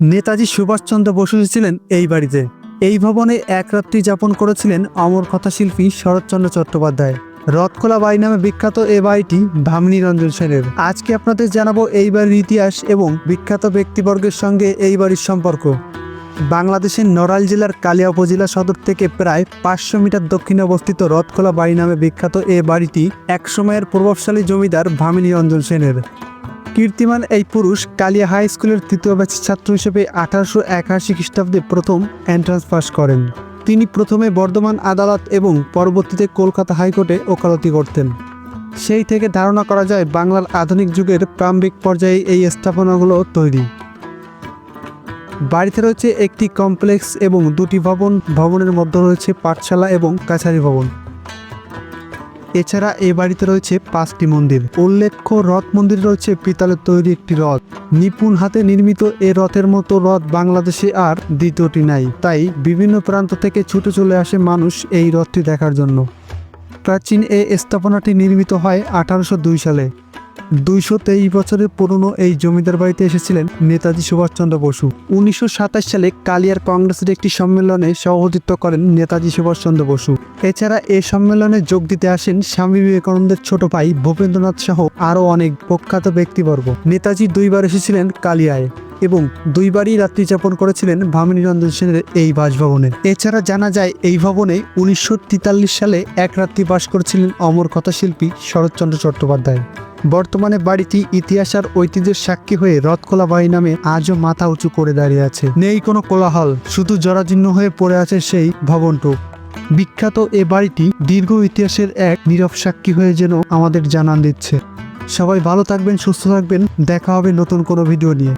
নেতাজি সুভাষচন্দ্র বসু ছিলেন এই বাড়িতে। এই ভবনে এক রাত্রি যাপন করেছিলেন অমর কথাশিল্পী শরৎচন্দ্র চট্টোপাধ্যায়। রথখোলা বাড়ি নামে বিখ্যাত এ বাড়িটি ভামিনী রঞ্জন সেনের। আজকে আপনাদের জানাব এই বাড়ির ইতিহাস এবং বিখ্যাত ব্যক্তিবর্গের সঙ্গে এই বাড়ির সম্পর্ক। বাংলাদেশের নড়াইল জেলার কালিয়া উপজেলা সদর থেকে প্রায় পাঁচশো মিটার দক্ষিণে অবস্থিত রথখোলা বাড়ি নামে বিখ্যাত এ বাড়িটি একসময়ের প্রভাবশালী জমিদার ভামিনী রঞ্জন সেনের। কীর্তিমান এই পুরুষ কালিয়া হাই স্কুলের তৃতীয় ব্যাচের ছাত্র হিসেবে আঠারোশো একাশি খ্রিস্টাব্দে প্রথম এন্ট্রান্স পাস করেন। তিনি প্রথমে বর্ধমান আদালত এবং পরবর্তীতে কলকাতা হাইকোর্টে ওকালতি করতেন। সেই থেকে ধারণা করা যায়, বাংলার আধুনিক যুগের প্রারম্ভিক পর্যায়ে এই স্থাপনাগুলো তৈরি। বাড়িতে রয়েছে একটি কমপ্লেক্স এবং দুটি ভবন। ভবনের মধ্যে রয়েছে পাঠশালা এবং কাছারি ভবন। এছাড়া এ বাড়িতে রয়েছে পাঁচটি মন্দির। উল্লেখ্য, রথ মন্দির রয়েছে পিতালের তৈরি একটি রথ। নিপুণ হাতে নির্মিত এ রথের মতো রথ বাংলাদেশে আর দ্বিতীয়টি নাই। তাই বিভিন্ন প্রান্ত থেকে ছুটে চলে আসে মানুষ এই রথটি দেখার জন্য। প্রাচীন এ স্থাপনাটি নির্মিত হয় আঠারোশো দুই সালে। দুইশো তেইশ বছরের পুরনো এই জমিদার বাড়িতে এসেছিলেন নেতাজি সুভাষচন্দ্র বসু। উনিশশো সাতাশ সালে কালিয়ার কংগ্রেসের একটি সম্মেলনে সভাপতিত্ব করেন নেতাজি সুভাষচন্দ্র বসু। এছাড়া এ সম্মেলনে যোগ দিতে আসেন স্বামী বিবেকানন্দের ছোট ভাই ভূপেন্দ্রনাথ সহ আরও অনেক প্রখ্যাত ব্যক্তিবর্গ। নেতাজি দুইবার এসেছিলেন কালিয়ায় এবং দুইবারই রাত্রি যাপন করেছিলেন ভামিনী রঞ্জন সেনের এই বাসভবনে। এছাড়া জানা যায়, এই ভবনে উনিশশো তেতাল্লিশ সালে এক রাত্রি বাস করেছিলেন অমর কথাশিল্পী শরৎচন্দ্র চট্টোপাধ্যায়। বর্তমানে বাড়িটি ইতিহাস আর ঐতিহ্যের সাক্ষী হয়ে রথকোলা বাড়ি নামে আজও মাথা উঁচু করে দাঁড়িয়ে আছে। নেই কোনো কোলাহল, শুধু জরাজীর্ণ হয়ে পড়ে আছে সেই ভবনটুক। বিখ্যাত এ বাড়িটি দীর্ঘ ইতিহাসের এক নীরব সাক্ষী হয়ে যেন আমাদের জানান দিচ্ছে। সবাই ভালো থাকবেন, সুস্থ থাকবেন। দেখা হবে নতুন কোনো ভিডিও নিয়ে।